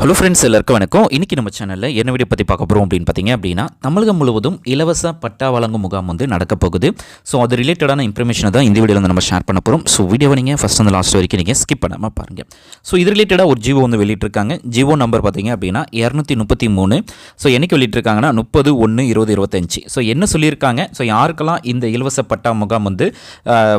Hello friends எல்லாருக்கும் வணக்கம். இன்றைக்கி நம்ம சேனலில் என்ன வீடியோ பற்றி பார்க்க போகிறோம் அப்படின்னு பார்த்தீங்க அப்படின்னா தமிழகம் முழுவதும் இலவச பட்டா வழங்கும் முகாம் வந்து நடக்க போகுது. ஸோ அது ரிலேட்டடான இன்ஃபர்மேஷனை தான் இந்த வீடியோவில் வந்து நம்ம ஷேர் பண்ண போகிறோம் ஸோ வீடியோவை நீங்கள் ஃபஸ்ட் அந்த லாஸ்ட் வரைக்கும் நீங்கள் ஸ்கிப் பண்ணாமல் பாருங்கள் ஸோ இது ரிலேட்டடாக ஒரு ஜிவோ வந்து வெளியிட்டிருக்காங்க. ஜிஓ நம்பர் பார்த்தீங்க அப்படின்னா இரநூத்தி முப்பத்தி மூணு. ஸோ என்னைக்கு வெளியிட்டிருக்காங்கன்னா முப்பது ஒன்று இருபது இருபத்தஞ்சு. ஸோ என்ன சொல்லியிருக்காங்க? ஸோ யாருக்கெல்லாம் இந்த இலவச பட்டா முகாம் வந்து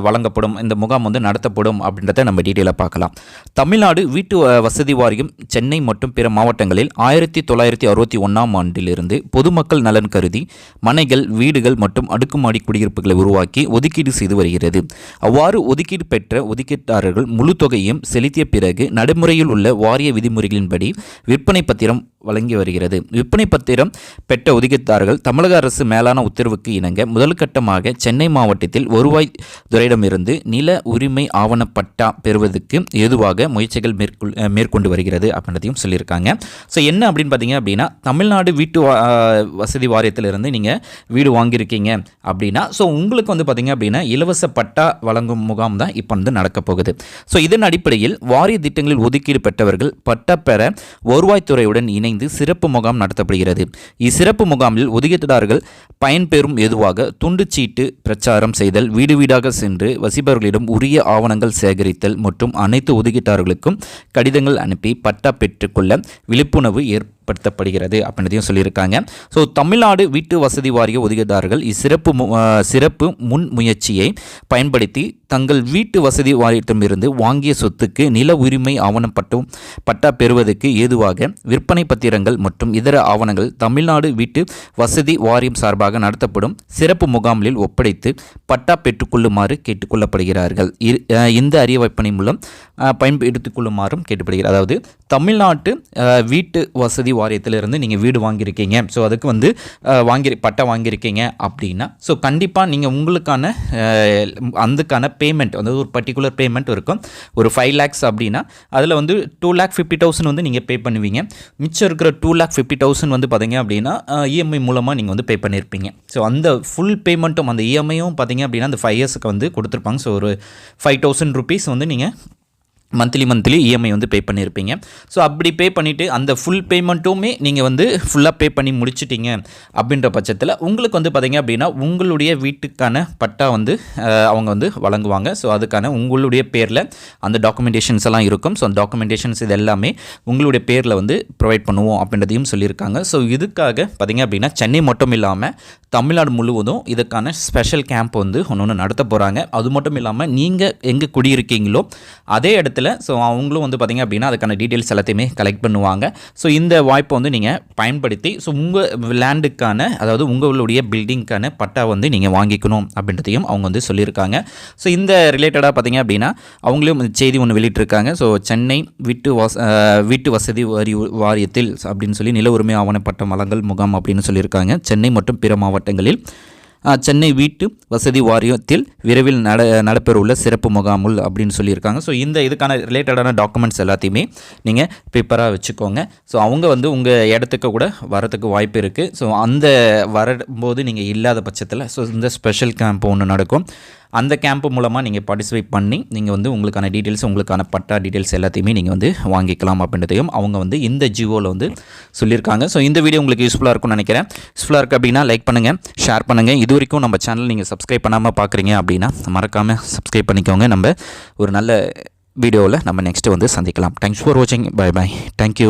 வழங்கப்படும் இந்த முகாம் வந்து நடத்தப்படும் அப்படின்றத நம்ம டீட்டெயிலாக பார்க்கலாம். தமிழ்நாடு வீட்டு வசதி வாரியம் சென்னை மற்றும் பிற மாவட்டங்களில் ஆயிரத்தி தொள்ளாயிரத்தி அறுபத்தி ஒன்றாம் ஆண்டிலிருந்து பொதுமக்கள் நலன் கருதி மனைகள் வீடுகள் மற்றும் அடுக்குமாடி குடியிருப்புகளை உருவாக்கி ஒதுக்கீடு செய்து வருகிறது. அவ்வாறு ஒதுக்கீடு பெற்ற ஒதுக்கீட்டாளர்கள் முழு தொகையும் செலுத்திய பிறகு நடைமுறையில் உள்ள வாரிய விதிமுறைகளின்படி விற்பனை பத்திரம் வழங்கி வருகிறது. விற்பனை பத்திரம் பெற்ற ஒதுக்கீட்டாளர்கள் தமிழக அரசு மேலான உத்தரவுக்கு இணங்க முதல் கட்டமாக சென்னை மாவட்டத்தில் வருவாய் துறையிடமிருந்து நில உரிமை ஆவணப்பட்டா பெறுவதற்கு ஏதுவாக முயற்சிகள் மேற்கொள் மேற்கொண்டு வருகிறது அப்படின்றதையும் சொல்லியிருக்காங்க. ஸோ என்ன அப்படின்னு பார்த்தீங்க அப்படின்னா தமிழ்நாடு வீட்டு வா- வசதி வாரியத்திலிருந்து நீங்கள் வீடு வாங்கியிருக்கீங்க அப்படின்னா ஸோ உங்களுக்கு வந்து பார்த்தீங்க அப்படின்னா இலவச பட்டா வழங்கும் முகாம் தான் இப்போ வந்து நடக்கப் போகுது. ஸோ இதன் அடிப்படையில் வாரிய திட்டங்களில் ஒதுக்கீடு பெற்றவர்கள் பட்டா பெற வருவாய்த்துறையுடன் இணைந்து சிறப்பு முகாம் நடத்தப்படுகிறது. இச்சிறப்பு முகாமில் ஒதுக்கீட்டுதாரர்கள் பயன்பெறும் எதுவாக துண்டுச்சீட்டு பிரச்சாரம் செய்தல் வீடு வீடாக சென்று வசிப்பவர்களிடம் உரிய ஆவணங்கள் சேகரித்தல் மற்றும் அனைத்து ஒதுக்கீட்டாளர்களுக்கும் கடிதங்கள் அனுப்பி பட்டா பெற்றுக்கொள்ள விழிப்புணர்வு பயன்படுத்தப்படுகிறது அப்படின்றதையும் சொல்லியிருக்காங்க. ஸோ தமிழ்நாடு வீட்டு வசதி வாரிய ஒதுக்கீட்டாளர்கள் இச்சிறப்பு மு- சிறப்பு முன் முயற்சியை பயன்படுத்தி தங்கள் வீட்டு வசதி வாரியத்திடமிருந்து வாங்கிய சொத்துக்கு நில உரிமை ஆவணப்பட்டும் பட்டா பெறுவதற்கு ஏதுவாக விற்பனை பத்திரங்கள் மற்றும் இதர ஆவணங்கள் தமிழ்நாடு வீட்டு வசதி வாரியம் சார்பாக நடத்தப்படும் சிறப்பு முகாம்களில் ஒப்படைத்து பட்டா பெற்றுக்கொள்ளுமாறு கேட்டுக்கொள்ளப்படுகிறார்கள். இ- இந்த அரிய மூலம் பயன்படுத்திக் கொள்ளுமாறும் கேட்டுப்படுகிறது அதாவது தமிழ்நாட்டு வீட்டு வசதி வாரியத்திலிருந்து நீங்கள் வீடு வாங்கியிருக்கீங்க. ஸோ அதுக்கு வந்து வாங்கி பட்டை வாங்கியிருக்கீங்க அப்படின்னா ஸோ கண்டிப்பாக நீங்கள் உங்களுக்கான அதுக்கான பேமெண்ட் வந்து ஒரு பர்டிகுலர் பேமெண்ட் இருக்கும். ஒரு ஃபைவ் லேக்ஸ் அப்படின்னா அதில் வந்து டூ லேக் ஃபிஃப்டி தௌசண்ட் வந்து நீங்கள் பே பண்ணுவீங்க. மிச்சம் இருக்கிற டூ லேக் ஃபிஃப்டி தௌசண்ட் வந்து பார்த்தீங்க அப்படின்னா இஎம்ஐ மூலமாக நீங்கள் வந்து பே பண்ணியிருப்பீங்க ஸோ அந்த ஃபுல் பேமெண்ட்டும் அந்த இஎம்ஐயும் பார்த்தீங்க அப்படின்னா அந்த ஃபைவ் இயர்ஸுக்கு வந்து கொடுத்துருப்பாங்க. ஸோ ஒரு ஃபைவ் தௌசண்ட் ருபீஸ் வந்து நீங்கள் மந்த்லி மந்த்லி இஎம்ஐ வந்து பே பண்ணியிருப்பீங்க ஸோ அப்படி பே பண்ணிவிட்டு அந்த ஃபுல் பேமெண்ட்டுமே நீங்கள் வந்து ஃபுல்லாக பே பண்ணி முடிச்சிட்டிங்க அப்படின்ற பட்சத்தில் உங்களுக்கு வந்து பார்த்திங்க அப்படின்னா உங்களுடைய வீட்டுக்கான பட்டா வந்து அவங்க வந்து வழங்குவாங்க. ஸோ அதுக்கான உங்களுடைய பேரில் அந்த டாக்குமெண்டேஷன்ஸ் எல்லாம் இருக்கும். ஸோ அந்த டாக்குமெண்டேஷன்ஸ் இது எல்லாமே உங்களுடைய பேரில் வந்து ப்ரொவைட் பண்ணுவோம் அப்படின்றதையும் சொல்லியிருக்காங்க. ஸோ இதுக்காக பார்த்தீங்க அப்படின்னா சென்னை மட்டும் இல்லாமல் தமிழ்நாடு முழுவதும் இதுக்கான ஸ்பெஷல் கேம்ப் வந்து ஒன்று ஒன்று நடத்த போகிறாங்க அது மட்டும் இல்லாமல் நீங்கள் எங்கே குடியிருக்கீங்களோ அதே இடத்துல ஸோ அவங்களும் வந்து பார்த்திங்க அப்படின்னா அதுக்கான டீட்டெயில்ஸ் எல்லாத்தையுமே கலெக்ட் பண்ணுவாங்க. ஸோ இந்த வாய்ப்பை வந்து நீங்கள் பயன்படுத்தி ஸோ உங்கள் லேண்டுக்கான அதாவது உங்களுடைய பில்டிங்க்கான பட்டா வந்து நீங்கள் வாங்கிக்கணும் அப்படின்றதையும் அவங்க வந்து சொல்லியிருக்காங்க. ஸோ இந்த ரிலேட்டடாக பார்த்தீங்க அப்படின்னா அவங்களும் செய்தி ஒன்று வெளியிட்டிருக்காங்க. ஸோ சென்னை வீட்டு வச வீட்டு வசதி வாரி வாரியத்தில் அப்படின்னு சொல்லி நில உரிமை ஆவணப்பட்ட மலங்கள் முகாம் அப்படின்னு சொல்லியிருக்காங்க. சென்னை மற்றும் பிற மாவட்டங்களில். சென்னை வீட்டு வசதி வாரியத்தில் விரைவில் நட நடைபெறவுள்ள சிறப்பு முகாமுல் அப்படின்னு சொல்லியிருக்காங்க. ஸோ இந்த இதுக்கான ரிலேட்டடான டாக்குமெண்ட்ஸ் எல்லாத்தையுமே நீங்கள் ப்ரிப்பராக வச்சுக்கோங்க. ஸோ அவங்க வந்து உங்கள் இடத்துக்கு கூட வரதுக்கு வாய்ப்பு இருக்குது ஸோ அந்த வரும்போது நீங்கள் இல்லாத பட்சத்தில் ஸோ இந்த ஸ்பெஷல் கேம்ப் ஒன்று நடக்கும். அந்த கேம்ப் மூலமாக நீங்கள் பார்ட்டிசிபேட் பண்ணி நீங்கள் வந்து உங்களுக்கான டீட்டெயில்ஸ் உங்களுக்கான பட்டா டீட்டெயில்ஸ் எல்லாத்தையுமே நீங்கள் வந்து வாங்கிக்கலாம் அப்படின்றதையும் அவங்க வந்து இந்த ஜியோவில் வந்து சொல்லியிருக்காங்க. ஸோ இந்த வீடியோ உங்களுக்கு யூஸ்ஃபுல்லாக இருக்கும்னு நினைக்கிறேன். யூஸ்ஃபுல்லாக இருக்குது அப்படின்னா லைக் பண்ணுங்கள் ஷேர் பண்ணுங்கள் இது வரைக்கும் நம்ம சேனல் நீங்கள் சப்ஸ்கிரைப் பண்ணாமல் பார்க்குறீங்க அப்படின்னா மறக்காமல் சப்ஸ்கிரைப் பண்ணிக்கோங்க. நம்ம ஒரு நல்ல வீடியோவில் நம்ம நெக்ஸ்ட்டு வந்து சந்திக்கலாம். தேங்க்ஸ் ஃபார் வாட்சிங் பை பை தேங்க்யூ